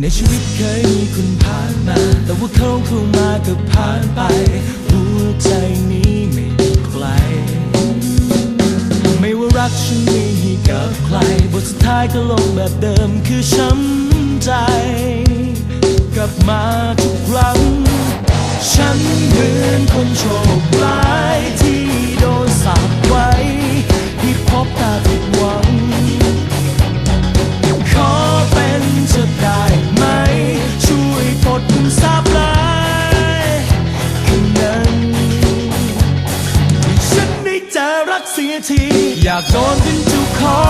ในชีวิตเคยมีคนผ่านมา แต่ว่าเขาเข้ามาก็ผ่านไป หัวใจนี้ไม่ไกล ไม่ว่ารักฉันมีให้กับใคร บทสุดท้ายก็ลงแบบเดิมคือช้ำใจ กลับมาทุกครั้ง ฉันเหมือน เจอรักเสียที อยากโดนเป็นเจ้าขอ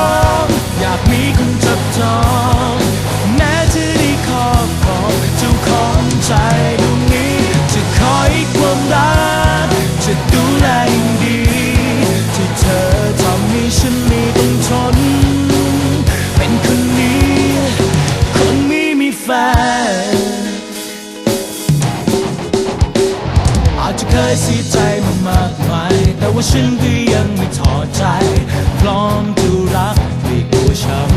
ง อยากมีคนจับจอง แม้จะได้ครอบครองเจ้าของใจดวงนี้ จะคอยความรัก จะดูแลอย่างดี ที่เธอทำให้ฉันม่ต้องทน เป็นคนนี้ คนไม่มีแฟนอาจจะเคยเสียใจ ฉันก็ยังไม่ถอดใจ พร้อมดูรักไม่กลัวช้ำ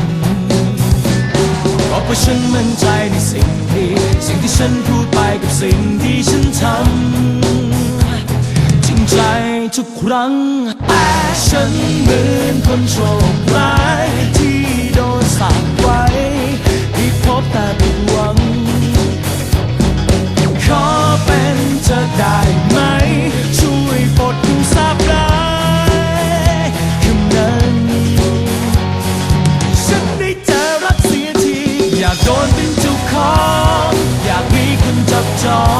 เพราะว่าฉันมั่นใจในสิ่งดี สิ่งที่ฉันพูดไปกับสิ่งที่ฉันทำจริงใจทุกครั้งแต่ฉันเหมือนคนโชค song